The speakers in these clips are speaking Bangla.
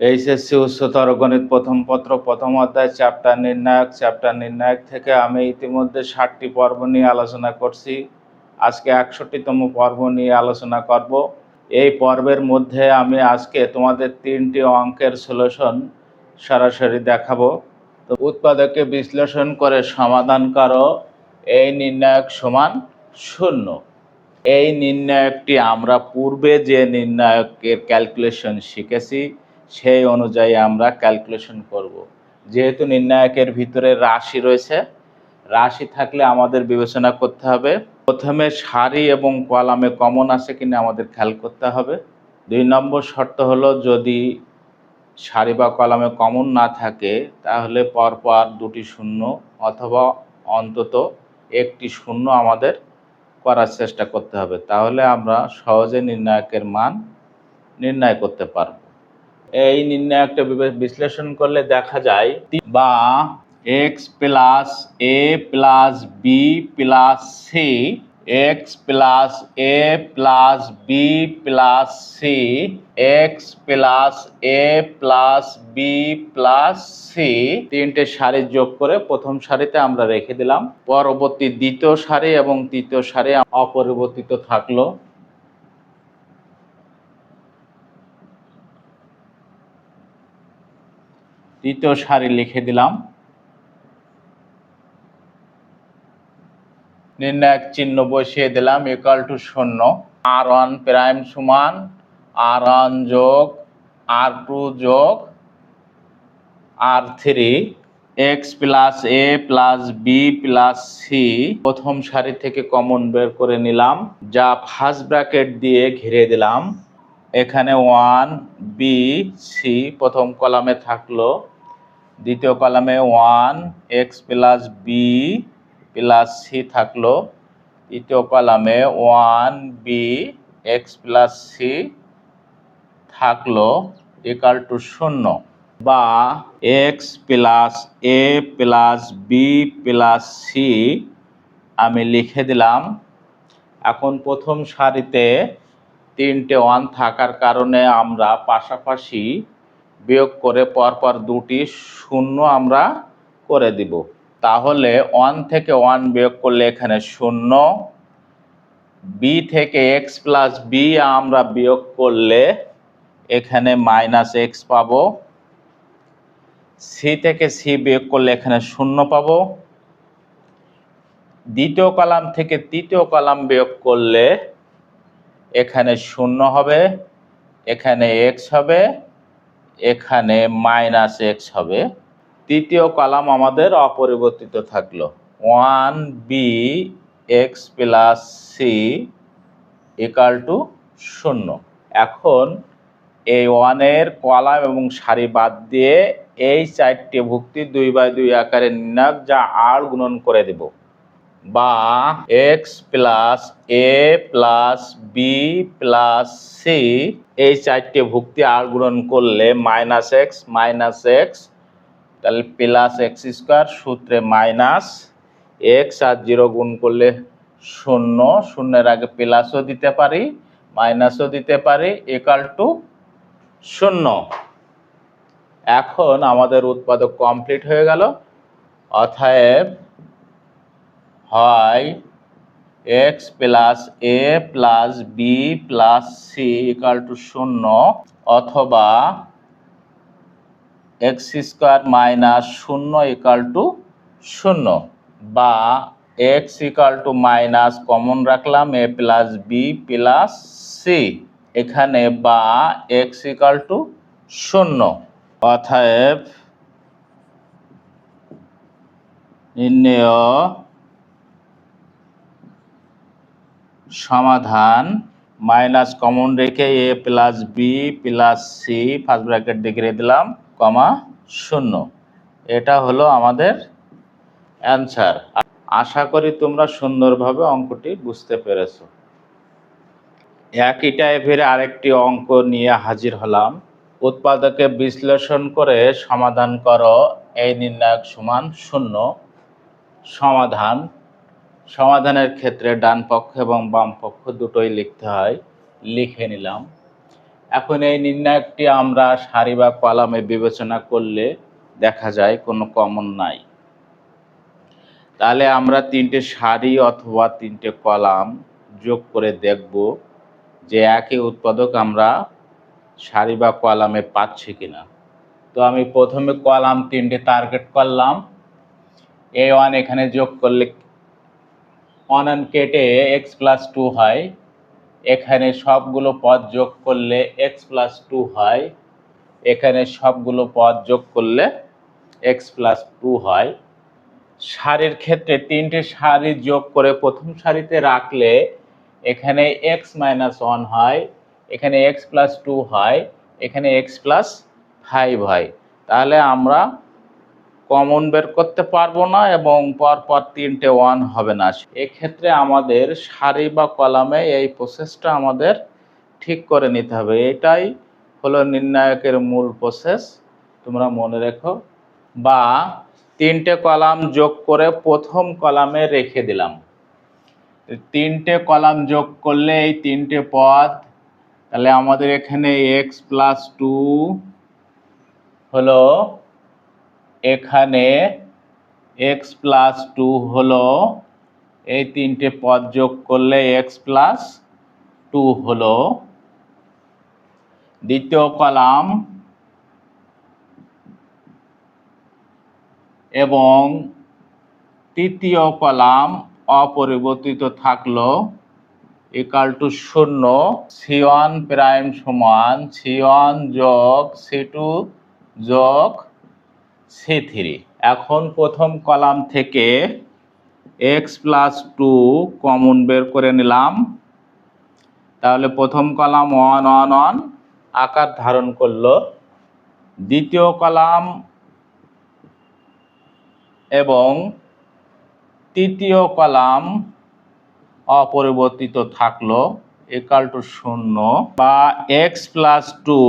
এইচএসসি উচ্চতর গণিত প্রথম পত্র, প্রথম অধ্যায়, চ্যাপ্টার নির্ণায়ক চ্যাপ্টার নির্ণায়ক থেকে আমি ইতিমধ্যে ষাটটি পর্ব নিয়ে আলোচনা করছি। আজকে একষট্টিতম পর্ব নিয়ে আলোচনা করব। এই পর্বের মধ্যে আমি আজকে তোমাদের তিনটি অঙ্কের সলিউশন সরাসরি দেখাবো। তো উৎপাদকে বিশ্লেষণ করে সমাধান করো। এই নির্ণায়ক সমান শূন্য। এই নির্ণায়কটি আমরা পূর্বে যে নির্ণায়কের ক্যালকুলেশন শিখেছি সেই অনুযায়ী আমরা ক্যালকুলেশন করব। যেহেতু নির্ণায়কের ভিতরে রাশি রয়েছে, রাশি থাকলে আমাদের বিবেচনা করতে হবে, প্রথমে সারি এবং কলামে কমন আছে কিনা আমাদের খেয়াল করতে হবে। দুই নম্বর শর্ত হলো যদি সারি বা কলামে কমন না থাকে, তাহলে পরপর দুটি শূন্য অথবা অন্তত একটি শূন্য আমাদের করার চেষ্টা করতে হবে। তাহলে আমরা সহজে নির্ণায়কের মান নির্ণয় করতে পারব। এই নির্ণায়কটা বিবে- বিশ্লেষণ করলে দেখা যায় বা X plus A plus B plus C X plus A plus B plus C X plus A plus B plus C তিনটে সারি যোগ করে প্রথম সারিতে আমরা রেখে দিলাম। পরবর্তী দ্বিতীয় সারি এবং তৃতীয় সারি অপরিবর্তিত থাকল। তৃতীয় সারি লিখে দিলাম। নির্ণায়ক চিহ্ন বসিয়ে দিলাম ইকাল টু শূন্য। আর ওয়ান প্রাইম সমান আর ওয়ান যোগ আর টু যোগ R three X plus A plus B plus C প্রথম সারি থেকে কমন বের করে নিলাম, যা ফার্স্ট ব্র্যাকেট দিয়ে ঘিরে দিলাম। এখানে ওয়ান বি সি প্রথম কলামে থাকল। দ্বিতীয় কলামে one X plus B plus C থাকল। তৃতীয় কলামে one B X plus C থাকল ইকাল টু শূন্য। বা X plus A plus B plus C আমি লিখে দিলাম। এখন প্রথম সারিতে তিনটে ওয়ান থাকার কারণে আমরা পাশাপাশি বিয়োগ করে পরপর দুটি শূন্য আমরা করে দিব। তাহলে ওয়ান থেকে ওয়ান বিয়োগ করলে এখানে শূন্য বি থেকে এক্স প্লাস বি আমরা বিয়োগ করলে এখানে মাইনাস এক্স পাবো। সি থেকে সি বিয়োগ করলে এখানে শূন্য পাবো। দ্বিতীয় কলাম থেকে তৃতীয় কলাম বিয়োগ করলে এখানে শূন্য হবে, এখানে এক্স হবে এখানে মাইনাস এক্স হবে। তৃতীয় কলাম আমাদের অপরিবর্তিত থাকল। One B X plus C equal to শূন্য। এখন এই ওয়ানের কলাম এবং সারি বাদ দিয়ে এই চারটি ভুক্তি দুই বাই দুই আকারে নির্ণায়ক যা আর গুণন করে দেব। বা X plus A plus B plus C এই চারটে ভুক্তি আর গুণন করলে মাইনাস এক্স মাইনাস এক্স তাহলে প্লাস এক্স স্কোয়ার সূত্রে মাইনাস এক্স আর জিরো গুণ করলে শূন্য। শূন্যের আগে প্লাসও দিতে পারি মাইনাসও দিতে পারি একাল টু শূন্য। এখন আমাদের উৎপাদক কমপ্লিট হয়ে গেল। অতএব হয় X plus A plus B plus C equal to শূন্য অথবা এক্স স্কোয়ার মাইনাস শূন্য ইকাল টু শূন্য বা X equal to minus common রাখলাম A plus B plus C এখানে বা এক্স ইকাল টু শূন্য অতএব নির্ণেয় সমাধান, মাইনাস কমন রেখে A plus B plus C first bracket দেখে দিলাম, কমা শূন্য। এটা হলো আমাদের অ্যান্সার আশা করি তোমরা সুন্দরভাবে অঙ্কটি বুঝতে পেরেছ। একই টাইপের আরেকটি অঙ্ক নিয়ে হাজির হলাম। উৎপাদকে বিশ্লেষণ করে সমাধান করো, এই নির্ণায়ক সমান শূন্য। সমাধান। সমাধানের ক্ষেত্রে ডান পক্ষ এবং বাম পক্ষ দুটোই লিখতে হয়। লিখে নিলাম। এখন এই নির্ণায়কটি আমরা সারি বা কলামে বিবেচনা করলে দেখা যায় কোনো কমন নাই। তাহলে আমরা তিনটে সারি অথবা তিনটে কলাম যোগ করে দেখব যে একই উৎপাদক আমরা সারি বা কলামে পাচ্ছি কিনা। তো আমি প্রথমে কলাম তিনটে টার্গেট করলাম। এ ওয়ান এখানে যোগ করলে ওয়ান অন কেটে এক্স প্লাস টু হয় এখানে সবগুলো পদ যোগ করলে এক্স প্লাস টু হয় এখানে সবগুলো পদ যোগ করলে এক্স প্লাস টু হয় সারির ক্ষেত্রে তিনটে সারি যোগ করে প্রথম সারিতে রাখলে এখানে এক্স মাইনাস ওয়ান হয় এখানে এক্স প্লাস টু হয় এখানে এক্স প্লাস ফাইভ হয় তাহলে আমরা কমন বের করতে পারব না এবং পরপর তিনটে ওয়ান হবে না। এক্ষেত্রে আমাদের সারি বা কলামে এই প্রসেসটা আমাদের ঠিক করে নিতে হবে। এটাই হলো নির্ণায়কের মূল প্রসেস তোমরা মনে রেখো। বা তিনটে কলাম যোগ করে প্রথম কলামে রেখে দিলাম। তিনটে কলাম যোগ করলে এই তিনটে পদ, তাহলে আমাদের এখানে এক্স প্লাস টু হলো এখানে এক্স প্লাস টু হলো, এই তিনটে পদ যোগ করলে এক্স প্লাস টু হলো। দ্বিতীয় কলাম এবং তৃতীয় কলাম অপরিবর্তিত থাকল ইকাল টু শূন্য সি ওয়ান প্রাইম সমান সি ওয়ান যোগ সি টু যোগ সি থ্রি। এখন প্রথম কলাম থেকে এক্স প্লাস টু কমন বের করে নিলাম। তাহলে প্রথম কলাম ওয়ান ওয়ান ওয়ান আকার ধারণ করল। দ্বিতীয় কলাম এবং তৃতীয় কলাম অপরিবর্তিত থাকল একাল টু শূন্য, বা এক্স প্লাস টু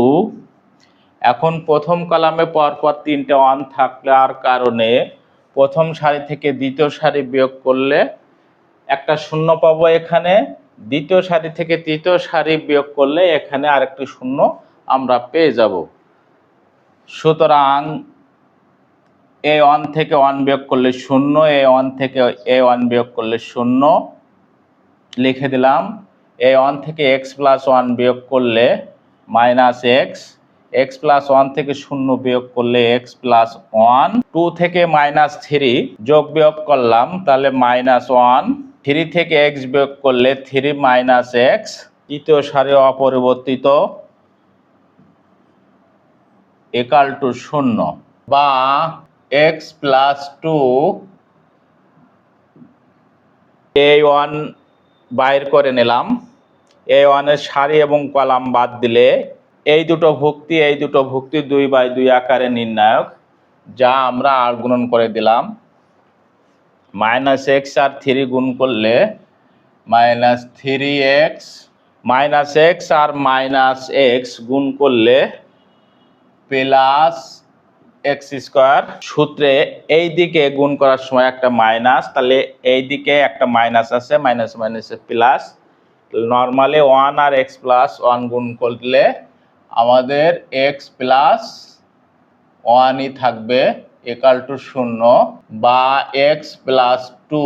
এখন প্রথম কলামে পরপর তিনটে ওয়ান থাকার কারণে প্রথম সারি থেকে দ্বিতীয় সারি বিয়োগ করলে একটা শূন্য পাবো এখানে, দ্বিতীয় সারি থেকে তৃতীয় সারি বিয়োগ করলে এখানে আরেকটি শূন্য আমরা পেয়ে যাব। সুতরাং এ ওয়ান থেকে ওয়ান বিয়োগ করলে শূন্য, এ ওয়ান থেকে এ ওয়ান বিয়োগ করলে শূন্য লিখে দিলাম। এ ওয়ান থেকে এক্স প্লাস ওয়ান বিয়োগ করলে minus X X plus one থেকে শূন্য বিয়োগ করলে এক্স প্লাস ওয়ান টু থেকে মাইনাস থ্রি যোগ বিয়োগ করলাম, তাহলে মাইনাস ওয়ান থ্রি থেকে এক্স বিয়োগ করলে থ্রি মাইনাস এক্স তৃতীয় সারি অপরিবর্তিত একাল টু শূন্য বা X plus two A one বাইর করে নিলাম। এ ওয়ানের সারি এবং কলাম বাদ দিলে এই দুটো ভক্তি, এই দুটো ভুক্তি দুই বাই দুই আকারে নির্ণায়ক, যা আমরা আর গুণন করে দিলাম। মাইনাস এক্স আর থ্রি গুণ করলে minus three X, minus X আর মাইনাস এক্স গুণ করলে প্লাস এক্স স্কোয়ার। সূত্রে এই দিকে গুণ করার সময় একটা মাইনাস, তাহলে এই দিকে একটা মাইনাস আছে, মাইনাস মাইনাসে প্লাস। নর্মালি ওয়ান আর এক্স প্লাস ওয়ান গুণ করলে আমাদের এক্স প্লাস ওয়ানই থাকবে একাল টু শূন্য বা এক্স প্লাস টু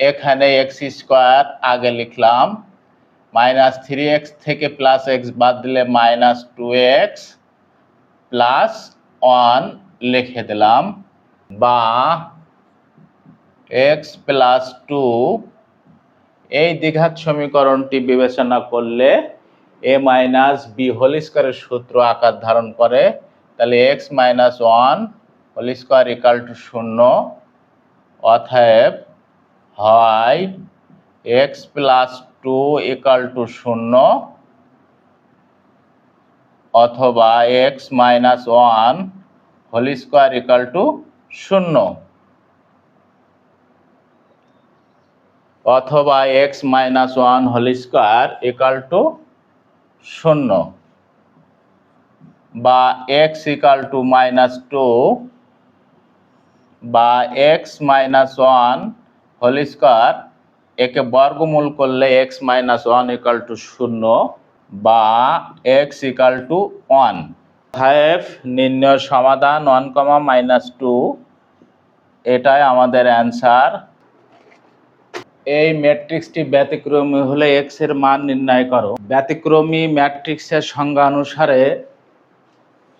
এখানে এক্স স্কোয়ার আগে লিখলাম মাইনাস থ্রি এক্স থেকে প্লাস এক্স বাদ দিলে minus two X plus one লিখে দিলাম বা এক্স প্লাস টু এই দ্বিঘাত সমীকরণটি বিবেচনা করলে এ মাইনাস বি হোল স্কোয়ারের সূত্র আকার ধারণ করে, তাহলে X minus one whole square equal to শূন্য, অতএব হয় X plus two equal to শূন্য, অথবা X minus one whole square equal to শূন্য। অথবা X minus one whole square equal to শূন্য বা X equal to minus two বা X minus one whole square একে বর্গমূল করলে X minus one equal to শূন্য বা X equal to one five নির্ণয় সমাধান ওয়ান কমা মাইনাস টু এটাই আমাদের অ্যান্সার এই ম্যাট্রিক্সটি ব্যতিক্রমী হলে এক্সের মান নির্ণয় করো। ব্যতিক্রমী ম্যাট্রিক্সের সংজ্ঞা অনুসারে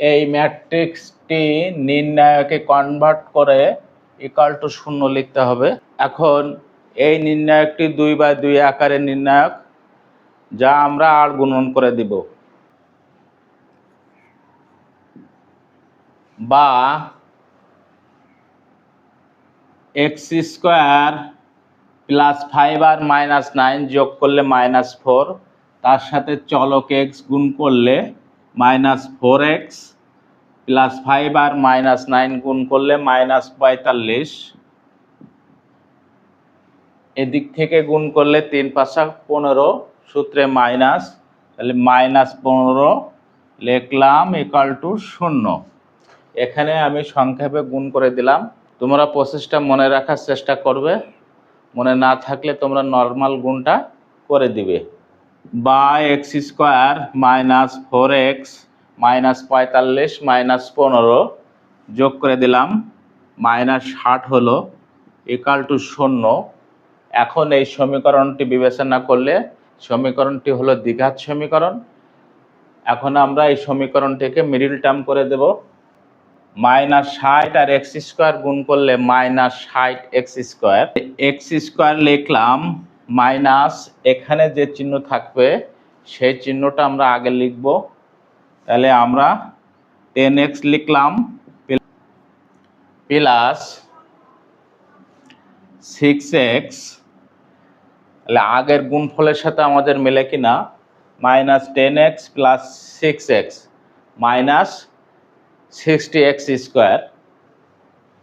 এই ম্যাট্রিক্সটি নির্ণায়কে কনভার্ট করে ইকাল টু শূন্য লিখতে হবে। এখন এই নির্ণায়কটি দুই বাই দুই আকারের নির্ণায়ক, যা আমরা আর গুণন করে দিব। বা এক্স স্কোয়ার প্লাস ফাইভ আর মাইনাস নাইন যোগ করলে মাইনাস ফোর তার সাথে চলক এক্স গুণ করলে minus four X plus five আর মাইনাস নাইন গুণ করলে মাইনাস পঁয়তাল্লিশ। এদিক থেকে গুণ করলে তিন পাঁচা পনেরো, সূত্রে মাইনাস তাহলে মাইনাস পনেরো লিখলাম ইকাল টু শূন্য। এখানে আমি সংক্ষেপে গুণ করে দিলাম। তোমরা প্রসেসটা মনে রাখার চেষ্টা করবে। মনে না থাকলে তোমরা নর্মাল গুণটা করে দিবে। বা X square minus four X minus পঁয়তাল্লিশ মাইনাস পনেরো যোগ করে দিলাম মাইনাস ষাট হলো ইকাল টু শূন্য। এখন এই সমীকরণটি বিবেচনা করলে সমীকরণটি হলো দ্বিঘাত সমীকরণ। এখন আমরা এই সমীকরণটিকে মিডিল টার্ম করে দেব। মাইনাস ষাট আর এক্স স্কোয়ার গুণ করলে মাইনাস ষাট এক্স স্কোয়ার। এক্স স্কোয়ার লিখলাম মাইনাস, এখানে যে চিহ্ন থাকবে, সেই চিহ্নটা আমরা আগে লিখব। তাহলে আমরা টেন এক্স লিখলাম, প্লাস সিক্স এক্স। তাহলে আগের গুণফলের সাথে আমাদের মেলে কিনা? Minus ten X plus six X. Minus sixty X square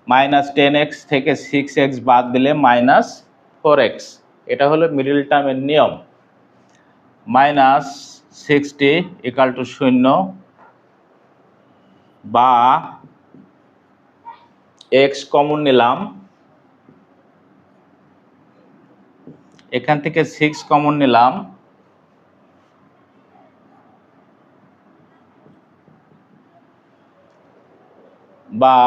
minus ten X থেকে সিক্স এক্স বাদ দিলে মাইনাস ফোর এক্স এটা হলো মিডিল টার্মের নিয়ম। মাইনাস সিক্সটি ইকাল টু শূন্য বা এক্স কমন নিলাম। এখান থেকে সিক্স কমন নিলাম। বা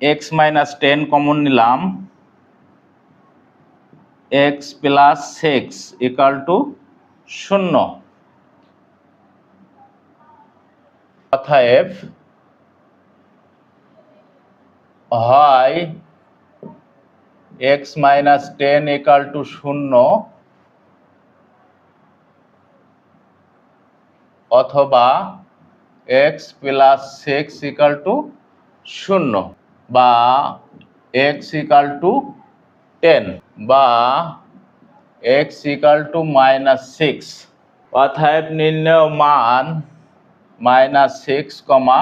এক্স মাইনাস টেন কমন নিলাম X plus six equal to শূন্য। অতএব হয় X minus ten equal to শূন্য অথবা X plus six equal to শূন্য বা এক্স ইকাল টু টেন বা X equal to minus six অতএব নির্ণয় মান minus six comma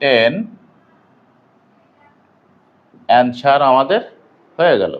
ten answer আমাদের হয়ে গেল।